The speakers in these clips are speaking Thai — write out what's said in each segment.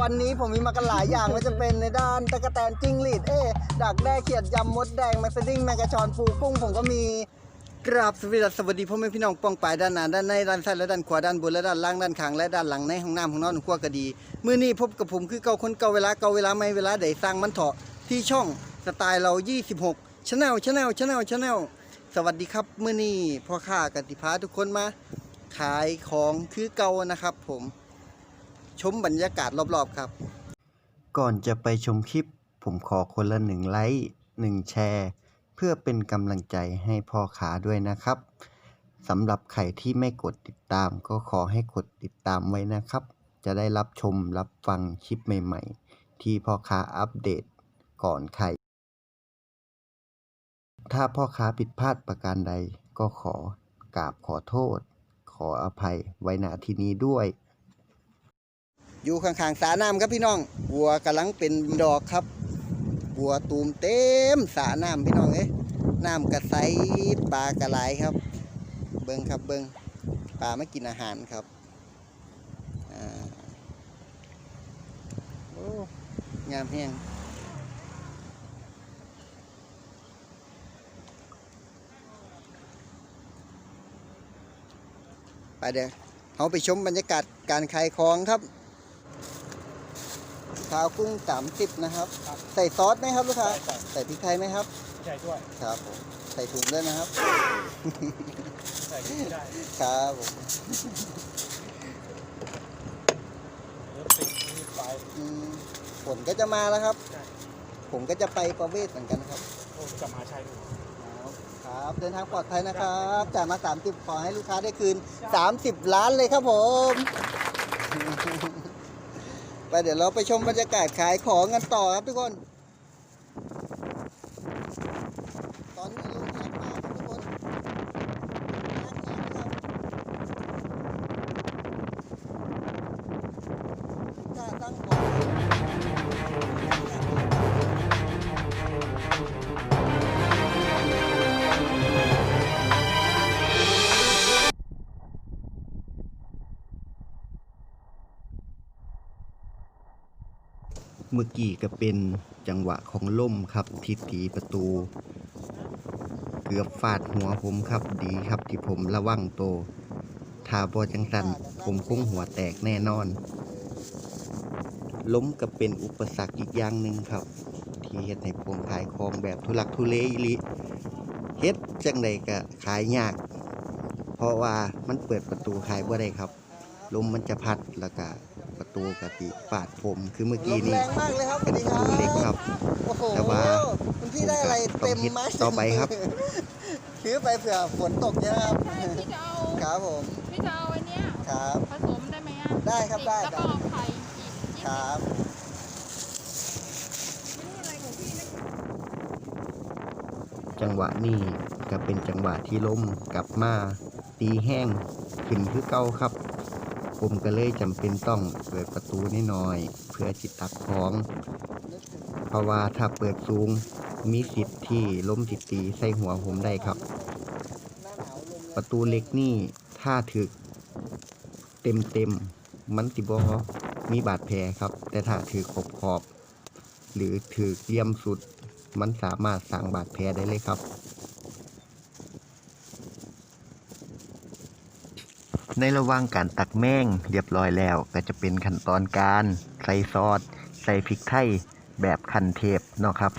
วันนี้ผมมีมากันหลายอย่างว่าจะเป็นในด้านตะกะแตนจิ้งหรีดเอ๊ดักแด้เขียดยำมดแดงแมงสดิ้งแมงกะชอนปูกุ้งผมก็มีกราบสวัสดีสวัสดีพ่อแม่พี่น้องป้องปายด้านหน้าด้านในด้านซ้ายและด้านขวาด้านบนและด้านล่างด้านข้างและด้านหลังในห้องน้ำห้องนอนขั้วก็ดีมื้อนี้พบกับผมคือเก่าคนเก่าเวลาเก่าเวลาไม่เวลาใดสร้างมันเถาะที่ช่องสไตล์เรา 26ชาแนลชาแนลชาแนลชาแนลสวัสดีครับมื้อนี้พ่อข้ากติพาทุกคนมาขายของคือเก่านะครับผม ชมบรรยากาศรอบๆครับ ก่อนจะไปชมคลิป ผมขอคนละหนึ่งไลค์หนึ่งแชร์ เพื่อเป็นกำลังใจให้พ่อขาด้วยนะครับสำหรับใครที่ไม่กดติดตามก็ขอให้กดติดตามไว้นะครับ จะได้รับชมรับฟังคลิปใหม่ๆ ที่พ่อค้าอัปเดตก่อนใคร ถ้าพ่อค้าผิดพลาดประการใดก็ขอกราบขอโทษ ขออภัยไว้ณที่นี้ด้วย อยู่ข้างๆสาน้ำครับพี่น้องบัวกำลังเป็นดอกครับบัวตูมเต็มสาน้ำพี่น้องเอ้ยน้ำกระใสปลากระไหลครับ เบิ้งครับเบิ้งปลาไม่กินอาหารครับโอ้งามแห้งไปเดี๋ยวเขาไปชมบรรยากาศการขายของครับ ข้าวกุ้งสามสิบนะครับใส่ซอสไหมครับลูกค้าใส่ ใส่พริกไทยไหมครับใส่ด้วยครับผมใส่ถุงด้วยนะครับ ใส่ไม่ได้ครับผมรถติดนี่ไปอืมฝนก็จะมาแล้วครับ ใช่ผมก็จะไปประเวศเหมือนกันครับ โอ้จะมาใช้ดู ครับครับเดินทางปลอดภัยนะครับจ่ายมา 30 ขอให้ลูกค้าได้คืน 30 ล้านเลยครับผม ไปเดี๋ยวเราไปชมบรรยากาศขายของกันต่อครับทุกคน มื่อกี้ก็เป็นจังหวะของล่มครับที่ตีประตู เกือบฟาดหัวผมครับดีครับที่ผมระวังโตวถ้าบอจังสันผมคงหัวแตกแน่นอน ล้มก็เป็นอุปสรรคอีกอย่างหนึ่งครับ ที่เฮ็ดให้ผมขายของแบบทุลักทุเลอีหลิเฮ็ดจังใดก็ขายยาก เพราะว่ามันเปิดประตูขายบ่ได้ครับลมมันจะพัดแล้วก็ ประตูกติฟาดผมคือเมื่อกี้นี้แรงมากเลยครับสวัสดีประครับตูเล็กครับ โอ้โหแต่ว่าคุณพี่ได้อะไรผมก็ต้องเต็มคิดไม้ต่อไปครับถือไปเผื่อฝนตกเยอะครับใช่พี่จะเอาครับผมพี่จะเอาไอ้เนี้ยครับผสมได้ไหมอะได้ครับได้แล้วก็เอาไข่อีกยี่คสิบรับไม่รู้อะไรของพี่นะจังหวะนี้ก็เป็นจังหวะที่ล้มกลับมาตีแห้งขึ้นคือเก่าครับ ผมก็เลยจำเป็นต้องเปิดประตูนิดหน่อยเพื่อจิตตักของ เพราะว่าถ้าเปิดสูงมีสิทธิ์ที่ล้มจิตตีใส่หัวผมได้ครับ ประตูเล็กนี่ถ้าถึกเต็มเต็มมันสิบอมีบาดแผลครับ แต่ถ้าถือขอบขอบ หรือถือเลี่ยมสุด มันสามารถสร้างบาดแผลได้เลยครับ ในระหว่างการตักแม่งเรียบร้อยแล้วก็จะเป็นขั้นตอนการใส่ซอสใส่พริกไทยแบบขั้นเทพเนาะครับ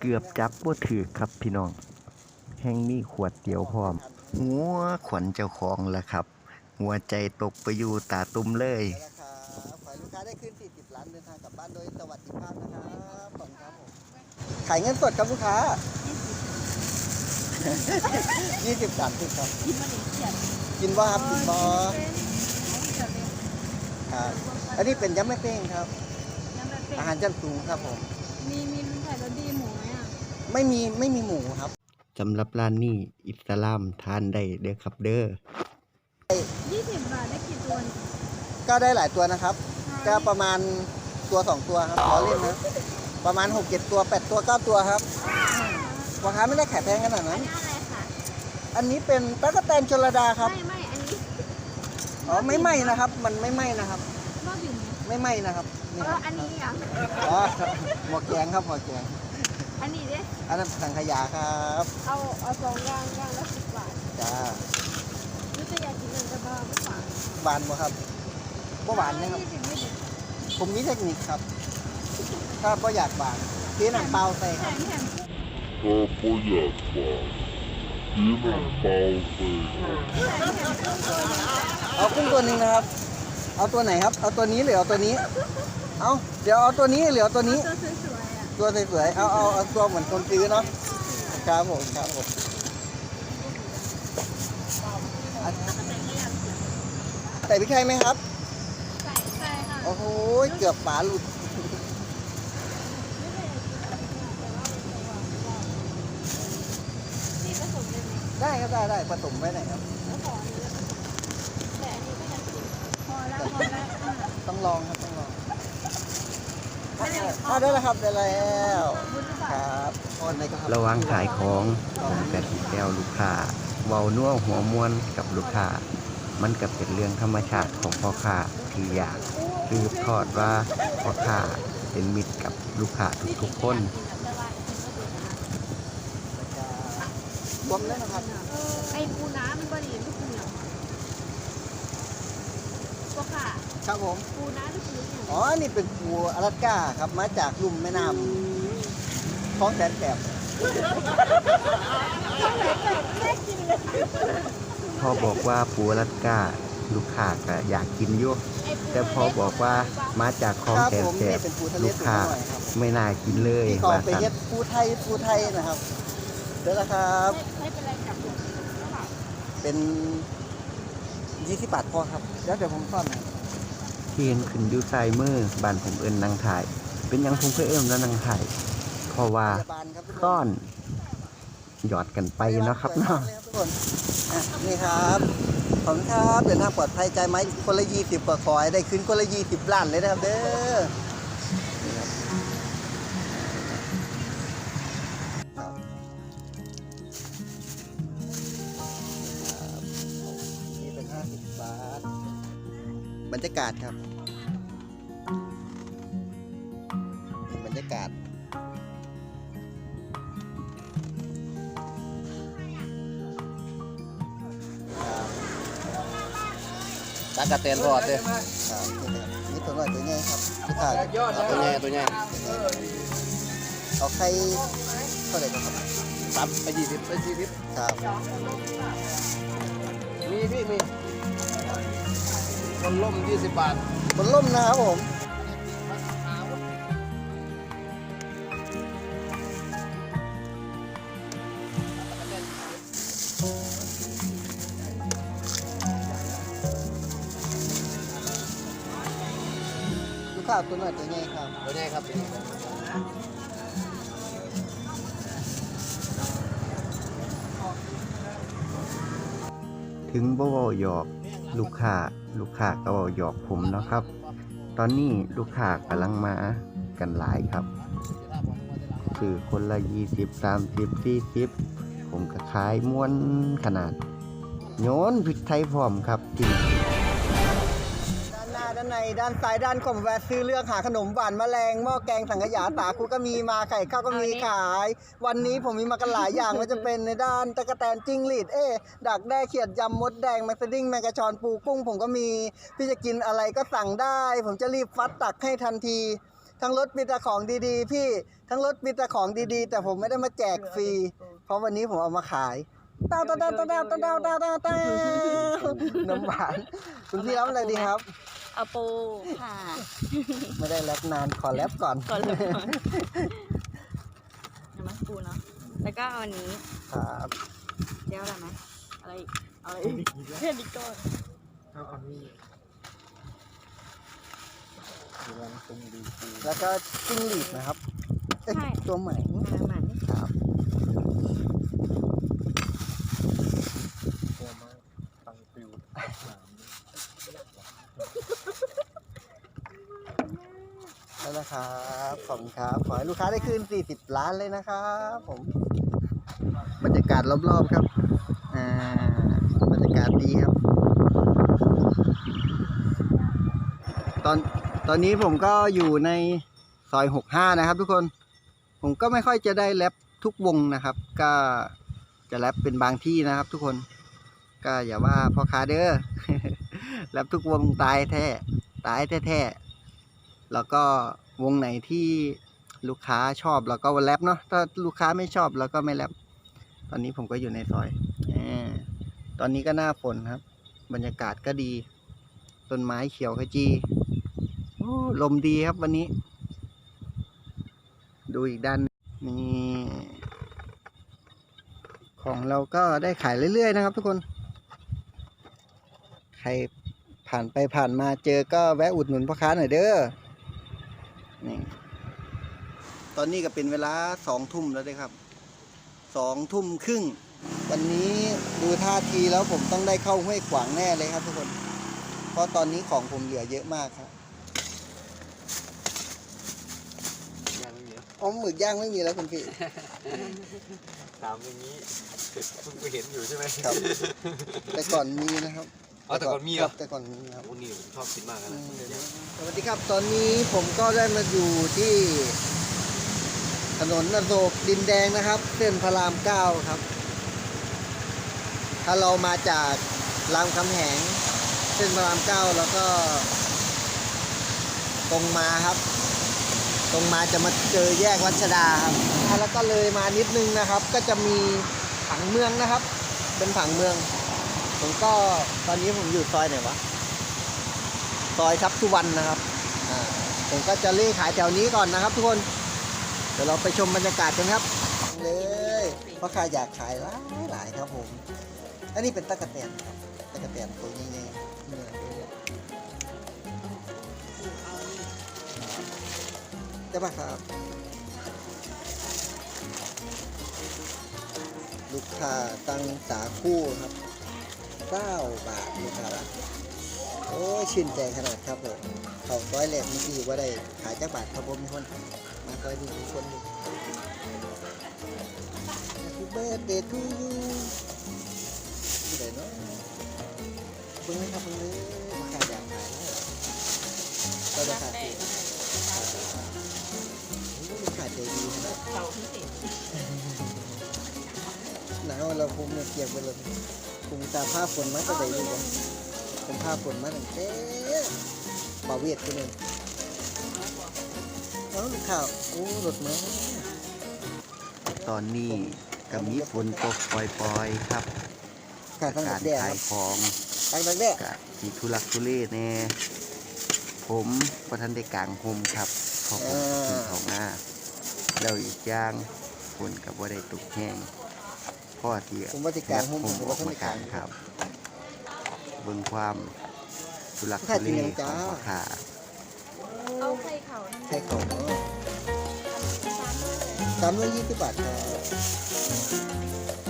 เกือบจับบ่ถือครับพี่น้อง แห่งนี้ขวดเดียวพร้อม หัวขวัญเจ้าของแล้วครับ หัวใจตกไปอยู่ตาตุ้มเลย ขอให้ลูกค้าได้ขึ้น 40 ล้านเดินทางกลับบ้านโดยสวัสดิภาพนะครับขอบคุณครับผมขายเงินสดครับลูกค้า 20 30ครับ กินมันอีกเขียนกินบ่ครับกินบ่เป็นของเขียนเลยครับอันนี้เป็นยำแม่เป้งครับ ยังแบบเป็นอาหารชั้นสูงครับผม มีมีไข่รสดีหมูไหมอะ ไม่มีไม่มีหมูครับสำหรับร้านนี้อิสลามทานได้เด้อครับเด้อยี่สิบบาทได้กี่ตัวเนี่ย ก็ได้หลายตัวนะครับ ก็ประมาณตัวสองตัวครับล้อเล่นนะประมาณหกเจ็ดตัวแปดตัวเก้าตัวครับอพ่อค้าไม่ได้ขายแพงขนาดนั้นอันนี้อะไรคะอันนี้เป็นตั๊กแตนชลดาครับ ไม่ไม่อันนี้อ๋อไม่ไหม้นะครับ มันไม่ไหม้นะครับบ้าบิ่นไม่ไหม้นะครับนี่เอคอรับอันนี้อะอ๋อหมวกแกงครับหมวกแกงอันนี้ดิอันนั้นสังขยาครับ เอาเอาสองอย่างอย่างละสิบบาทจ้ารู้จะอยากกินเงินจะบ้าไม่ฝากหวานบ่ครับบ่หวานนะครับยี่สิบไม่ถึง ผมมีเทคนิคครับ ถ้าบ่อยากหวานเทน้ำเปล่าใส่คแถรับมแถมถ้าบ่อยากฝากกินน้ำเปล่าใส่ครับเอากุ้งตัวหนึ่งนะครับ เอาตัวไหนครับ เอาตัวนี้หรือเอาตัวนี้ เอาเดี๋ยวเอาตัวนี้หรือเอาตัวนี้ ตัวสวยๆอะตัวสวยๆเอาเอาเอาตัวเหมือนคนซื้อเนาะ ครับผมครับผมอะใส่พริกไทยไหมครับใส่ใส่ค่ะ โอ้โห เกือบฝาหลุดนี่ผสมเลยไหมได้ครับได้ได้ผสมไว้ไหนครับแล้วขออันนี้แล้วกันแต่อันนี้ก็ยังกินพอแล้วพอแล้วอะต้องลองครับต้องลองไม่ได้อ่าได้แล้วครับได้แล้วบุญหรือเปคล่ารับโอนในก็ครับระหวังขายของผมกะทิแก้วลูกค้าเว้านัวหัวมวนกับลูกค้ามันก็เป็นเรื่องธรรมชาติของพ่อค้าที่อยาก สืบทอดว่าพ่อค้าเป็นมิตรกับลูกค้าทุกๆคนรวมเลยนะครับไอ้ปูน้ำมันบริเวณลูกเหนียวก็ค่ะครับผมปูน้ำลูกเหนียวอ๋อ นี่เป็นปูอลาสก้าครับ มาจากลุ่มแม่น้ำคลองแสนแสบพ่อบอกว่าปูรัดก้า ลูกค้าก็อยากกินอยู่แต่พอบอกว่ามาจากคลองครับแสนผมแสนี่บเป็นปูทะเลลูกสูงค้าหน่อยครับไม่น่ากินเลยที่เขาว่าไปสั่นเฮ็ดปูไทยปูไทยนะครับเดี๋ยวนะครับไม่เป็นไรกลับเท่าไหร่เป็นยี่สิบบาทพอครับแล้วเดี๋ยวผมซ่อนให้ที่เห็นขึ้นอยู่ซ้ายมือบ้านผมเอิ้นนางถ่าย เป็นหยังผมเคยเอิ้นว่านางถ่ายเพราะว่าพยาบาลครับทุกคนซ่อนหยอดกันไปเนาะครับเนาะทุกคนอะนี่ครับ ขอบคุณครับเดินทางปลอดภัยใจไหมคนละยี่สิบกว่าขอยได้ขึ้นคนละยี่สิบล้านเลยนะครับเด้อ ตากระเตนทอดเด้อครับนี่ตัวน้อยตัวใหญ่ครับที่ขาดเอาตัวใหญ่ตัวใหญ่เอาไข่เท่าไหร่ครับซับไปยี่สิบไปสี่สิบครับมีพี่มีคนล่มยี่สิบบาทบนล่มนะครับผม ลูกค้าตัวน้อยตัวใหญ่ครับตัวใหญ่ครับถึงบ่เว้าหยอกลูกค้าลูกค้าก็เว้าหยอกผมเนาะครับ ตอนนี้ลูกค้ากำลังมากันหลายครับ คือคนละ20 30 40ผมก็ขายม้วนขนาด โยนพริกไทยพร้อมครับจริง ด้านในด้านซ้ายด้านขวาแวะซื้อเลือกหาขนมหวานแมลงหม้อแกงสังขยาสาคูก็มีมาไข่ข้าวก็มีขาย วันนี้ผมมีมากันหลายอย่างม่ว่าจะเป็นในด้านตะกะแตนจิ้งหรีดเอ๊ดักแด้เขียดยำมดแดงแมกสดิ้งแมงกะชอนปูกุ้ง ผมก็มีพี่จะกินอะไรก็สั่งได้ ผมจะรีบฟัดตักให้ทันที ทั้งรถมีแต่ของดีๆ พี่ทั้งรถมีแต่ของดีๆ แต่ผมไม่ได้มาแจกฟรี เพราะวันนี้ผมเอามาขายเต้าเต้าเต้าเต้าเต้าเต้าเต้าเต้าเต้าเต้าน้ำหวานคุณพี่รับอะไรดีครับ เอาปูค่ะ ไม่ได้แรปนานขอแรปก่อน ก่อนเลยก่อนน้ำมันปูเนาะ แล้วก็เอาอันนี้ ครับเดี๋ยวอะไรไหมอะไรอีกเอาอะไรอีกเพื่อนอีกก่อนเอาอันนี้แล้วก็จิ้งหรีดนะครับเอ้ยตัวใหม่ น้ำมันครับ ตัวมาตังฟิวสาม แล้วนะ ครับขอบคุณครับขอให้ลูกค้าได้คืน 40 ล้านเลยนะครับผมบรรยากาศรอบๆครับอ่าบรรยากาศดีครับ ตอนตอนนี้ผมก็อยู่ในซอยหกห้านะครับ ทุกคนผมก็ไม่ค่อยจะได้แรปทุกวงนะครับ ก็จะแรปเป็นบางที่นะครับ ทุกคน ก็อย่าว่าพ่อค้าเด้อแรปทุกวงตายแท้ตายแท้ๆแล้วก็ วงไหนที่ลูกค้าชอบเราก็แรปเนาะถ้าลูกค้าไม่ชอบเราก็ไม่แรปตอนนี้ผมก็อยู่ในซอยอตอนนี้ก็หน้าฝนครับ บรรยากาศก็ดี ต้นไม้เขียวขจีโอ้ลมดีครับวันนี้ ดูอีกด้านนี่ของเราก็ได้ขายเรื่อยๆนะครับทุกคน ใครผ่านไปผ่านมาเจอก็แวะอุดหนุนพ่อค้าหน่อยเด้อ นี่ตอนนี้ก็เป็นเวลาสองทุ่มแล้วเลยครับสองทุ่มครึ่ง วันนี้ดูท่าทีแล้วผมต้องได้เข้าห้วยขวางแน่เลยครับทุกคน เพราะตอนนี้ของผมเหลือเยอะมากครับยังไม่มีอ๋อหมึกย่างไม่มีแล้วคุณพี่ ถามอย่างนี้เพิ่งไปเห็นอยู่ใช่ไหมครับ แต่ก่อนมีนะครับ อ๋อแต่ก่อนมีเหรอคบแต่ก่อนมีครับ โอ้นี่ผมชอบกินมากอืนะมเดี๋ยวนะสวัสดีครับ ตอนนี้ผมก็ได้มาอยู่ที่ ถนนอโศกดินแดงนะครับ เส้นพระรามเก้าครับ ถ้าเรามาจากรามคำแหง เส้นพระรามเก้าแล้วก็ ตรงมาครับ ตรงมาจะมาเจอแยกรัชดาครับแล้วก็เลยมานิดนึงนะครับ ก็จะมีผังเมืองนะครับ เป็นผังเมือง ผมก็ตอนนี้ผมอยู่ซอยไหนวะ ซอยทับสุวรรณนะครับ ผมก็จะเล่ขายแถวนี้ก่อนนะครับทุกคน เดี๋ยวเราไปชมบรรยากาศกันครับ เลยเพราะใครอยากขายหลายหลายครับผม อันนี้เป็นตะกะแตนครับตะกะแตนตัวใหญ่ๆเนื้อตัวใหญ่ได้ปะครับ ลูกค้าตั้งสาคู่ครับ 9บาทลูกค้าละโอ้ยชื่นใจขนาดครับผมเขาร้อยแหลกเมื่อกี้ว่าได้ขายจักบาทครับผมมีคน มาคอยดูทุกคนดู Happy birthday to you ที่ไหนเนาะเพิ่งเลยครับเพิ่งเลยราคาอยากขายแล้วก็ราคาถูกโอ้ยราคาใจดีขนาดเสาพิเศษหนาวเราคุมเนี่ยเปียกไปเลยคุมตาผ้าฝนมาก็ได้ดีกว่าผมผ้าฝนมาตั้งแต่บาเวียดคนหนึ่งเอาลูกข่าวโอ้รถมาตอนนี้ก็มีฝนตกปล่อยๆครับขาดตั้งการแต่แดดขาคยรับของตั้งแต่แดดกะสีทุลักทุเลแน่ผมประทันได้กลางโฮมครับเพราะผมขึ้นเขาหน้าแล้วอีกอย่างฝนกับว่าได้ตกแห้ง พ่อที่ผมว่าจะกลางหุ้มผผมมอว่าอกท่านมาไม่กกลาลางงครับเบิ่งความทุลักถ่าทุยเลจริงยังขจ้าองพ่อค้าเอาไข่เขานั่นใช่ของเนาะตามเลยสามร้อยยี่สิบบาทครับ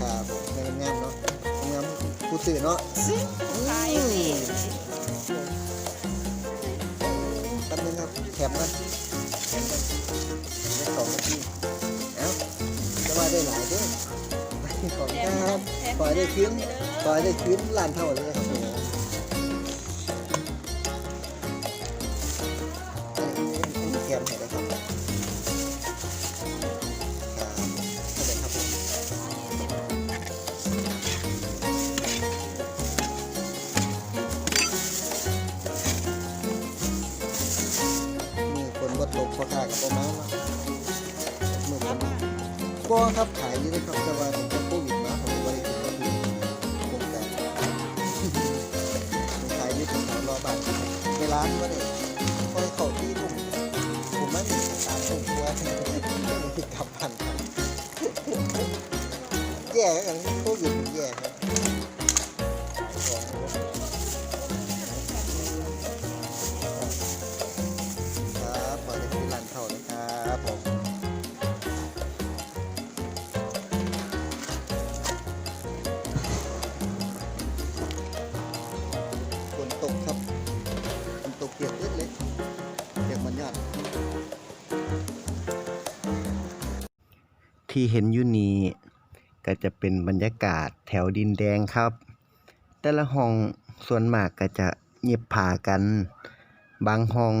ครับผมงามงามๆเนาะงามๆผู้สื่อเนาะขายอืนี่มแป๊บนึงครับแคบนะแคบนะได้สองนาทีเอ้าจะว่าได้หลายเด้อ ขอบคุณครับปล่อยได้คืนปล่อยได้คืนล้านเท่าเลยครับผมแถมให้ได้ แย่กันโควิดแย่ครับครับขอได้ที่ร้านเขานะครับผมฝนตกครับฝนตกเปียกเล็ดเลยเปียกมันยอดที่เห็นอยู่นี้ ก็จะเป็นบรรยากาศแถวดินแดงครับ แต่ละห้องส่วนมากก็จะเงียบผ่ากัน บางห้อง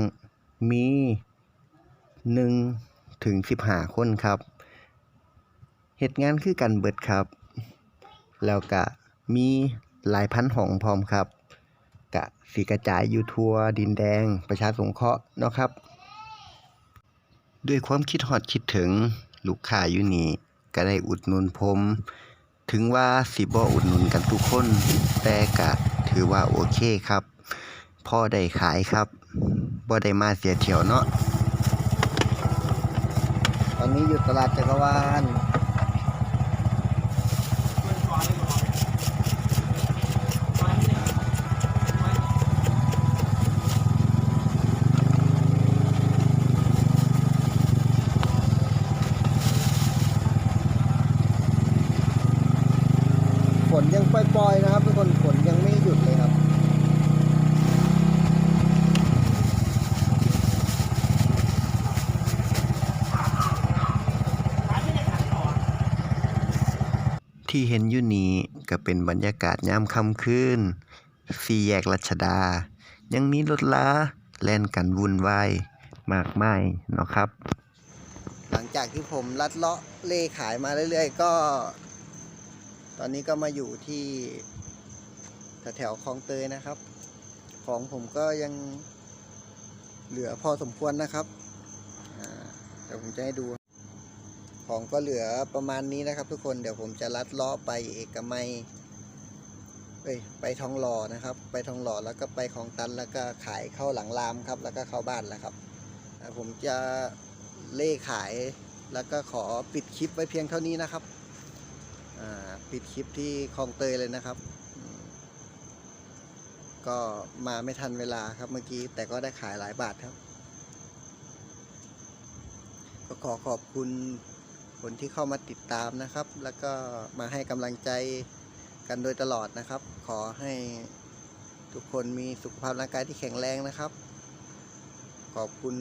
มีหนึ่งถึงสิบห้าคนครับเหตุงานคือกันเบิดครับ แล้วก็มีหลายพันห้องพร้อมครับกะสีกระจายอยู่ทั่วดินแดงประชาสงเคราะห์เนาะครับ ด้วยความคิดฮอดคิดถึงลูกค้าอยู่นี่ ก็ได้อุดหนุนผม ถึงว่าสิบ่อุดหนุนกันทุกคน แต่ก็ถือว่าโอเคครับพ่อได้ขายครับบ่ได้มาเสียเที่ยวเนาะตอนนี้อยู่ตลาดจักรวาล ฝนยังปล่อยๆนะครับทุกคนฝนยังไม่หยุดเลยครับ ที่เห็นอยู่นี้ก็เป็นบรรยากาศยามค่ำคืนสี่แยกรัชดา ยังมีรถลาแล่นกันวุ่นวายมากมายเนาะครับ หลังจากที่ผมลัดเลาะเล่ขายมาเรื่อยๆ ก็ ตอนนี้ก็มาอยู่ที่แถวๆคลองเตยนะครับ ของผมก็ยังเหลือพอสมควรนะครับเดี๋ยวผมจะให้ดู ของก็เหลือประมาณนี้นะครับ ทุกคนเดี๋ยวผมจะลัดเลาะไปเอกมัยเอ้ยไปทองหล่อนะครับ ไปทองหล่อแล้วก็ไปคลองตันแล้วก็ขายเข้าหลังรามครับ แล้วก็เข้าบ้านแล้วครับ ผมจะเล่ขายแล้วก็ขอปิดคลิปไว้เพียงเท่านี้นะครับปิดคลิปที่คลองเตยเลยนะครับ ก็มาไม่ทันเวลาครับเมื่อกี้ แต่ก็ได้ขายหลายบาทครับ ก็ขอขอบคุณ คนที่เข้ามาติดตามนะครับ แล้วก็มาให้กำลังใจกันโดยตลอดนะครับ ขอให้ทุกคนมีสุขภาพร่างกายที่แข็งแรงนะครับ ขอบคุณ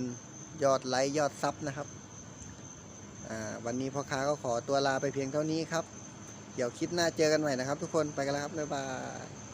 ยอดไลค์ยอดซับนะครับอ่าวันนี้พ่อค้าก็ขอตัวลาไปเพียงเท่านี้ครับ เดี๋ยวคลิปหน้าเจอกันใหม่นะครับ ทุกคนไปกันแล้วครับบ๊ายบาย